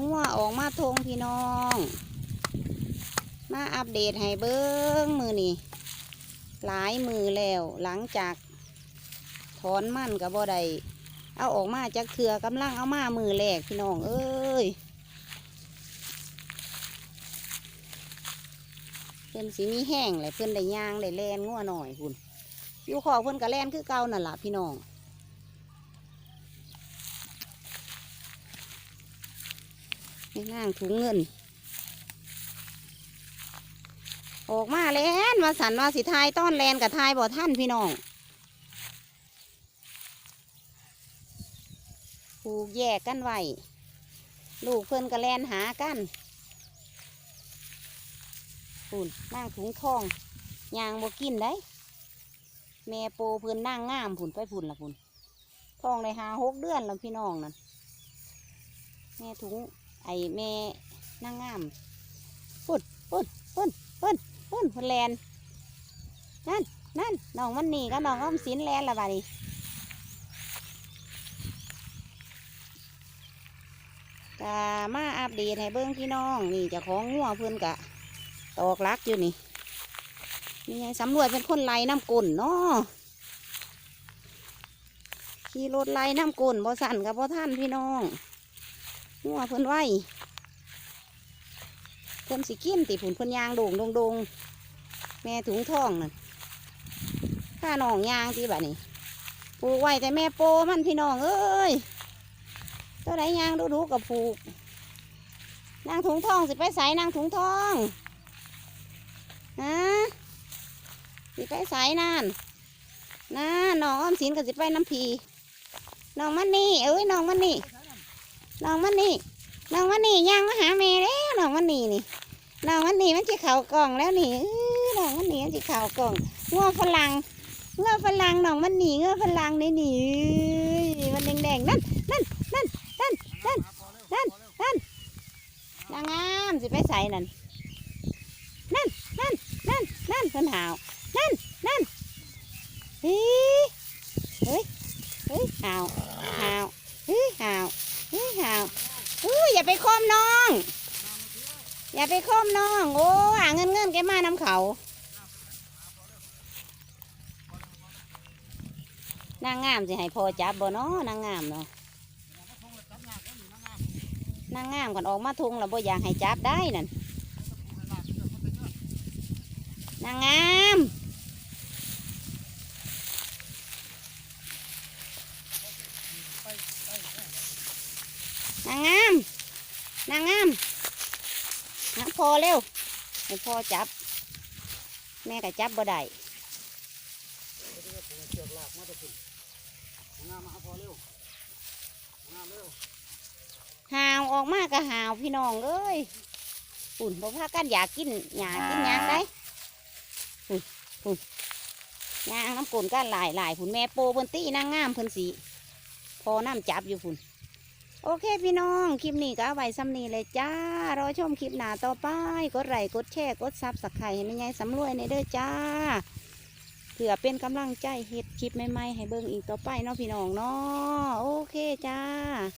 งัวออกมาทงพี่น้อง มาอัปเดตให้เบิ้งมือนี่หลายมือแล้วหลังจากถอนมั่นกับบ่ได้เอาออกมาจากเถือกำลังเอามามือแรกพี่น้อง เอ้ยเพิ่อนสีมีแห้งเลยเพิ่อนได้ย่างได้แลนงัวหน่อยคุณอยู่ขอเพิ่อนกับแลนคือเก่านั่นล่ะพี่น้อง ในั่งถุงเงิน ออกมาแลนมาสันว่าสิทายต้อนแลนกับทายบ่ท่านพี่น้องผูกแยกกันไว้ลูกเพิ่อนก็แลนหากันปุ่นนั่งถุงทองยางบ่กินได้ แม่โปเพิ่อนนั่งงามผุนไปผุนละผุนทองได้หาหกเดือนแล้วพี่น้องนั่นแม่ถุง ไอ้แม่นางงามปุ่นปุ่นปุ่นปุ่นปุ่นพุ่นแลนนั่นนั่นน้องมันนี่ก็น้องอ้อมสินแลนละบาดนี้กะมาอัปเดตให้เบิ้งพี่น้องนี่จะของงัวเพื่อนกะตอกลักอยู่นี่นี่ไงสำรวจเป็นคนไล่น้ำกุ่นเนาะขี่รถไล่น้ำกุ่นบ่สั่นกับบ่ท่านพี่น้อง งัวเพิ่นไหวเพิ่นสิกินติผุนเพิ่นยางโด่งโดงโดงแม่ถุงทองนั่นข้าน้องยางตีแบบนี้ปลูกไว้แต่แม่โปมันพี่น้องเอ้ยตัวไหนยางดูดูกับผูกนางถุงทองสิไปใส่นางถุงทองฮะสิไปใส่นานนะน้องอ้อมสินก็สิไปน้ำพีน้องมันนี่เอ้ยน้องมันนี่ น้องมันนี่น้องมันนี่ย่างมาหาแม่แล้วน้องมันนี่นี่น้องมันนี่มันจะเข่ากล่องแล้วนี่น้องมันนี่มันจะเข่ากล่องงัวฝรั่งงัวฝรั่งน้องมันนี่งัวฝรั่งนี่นี่มันแดงๆนั่นนั่นนั่นนั่นนั่นนั่นนั่นนางงามสิไปใส่นั่นนั่นนั่นนั่นนั่นเพิ่นหาวนั่นนั่นเฮ้ยเฮ้ยเฮ้ยหาวหาวเฮ้ยหาว เฮ้ยหาวอุ้ยอย่าไปคมน้อง อย่าไปคมน้อง โอ้หาเงินเงินแกมาน้ำเขานางงามสิให้พอจับบ่เนาะนางงามเนาะนางงามก่อนออกมาทุงแล้วบ่อยากให้จับได้นั่นนางงามนางงาม นางงามนาง พอเร็วให้พ่อจับ แม่ก็จับบ่ได้หาวออกมาก็หาวพี่น้องเอ้ยปุ่นบ่พากันอยากกินหยากินหยางได้ปุ่นปุ่นยางน้ำกุ่นก็หลายหลายๆพุ่นแม่โปเพิ่นตีนางงามเพิ่นสีพอน้ำจับอยู่พุ่น โอเคพี่น้อง คลิปนี้ก็เอาไว้ซ้ำนี้เลยจ้ารอชมคลิปหน้าต่อไป กดไลค์กดแชร์กดซับสไครต์ให้แม่ยายสำรวยในเด้อจ้าเผื่อเป็นกำลังใจเฮ็ดคลิปใหม่ๆให้เบิ่งอีกต่อไปเนาะพี่น้องเนาะโอเคจ้า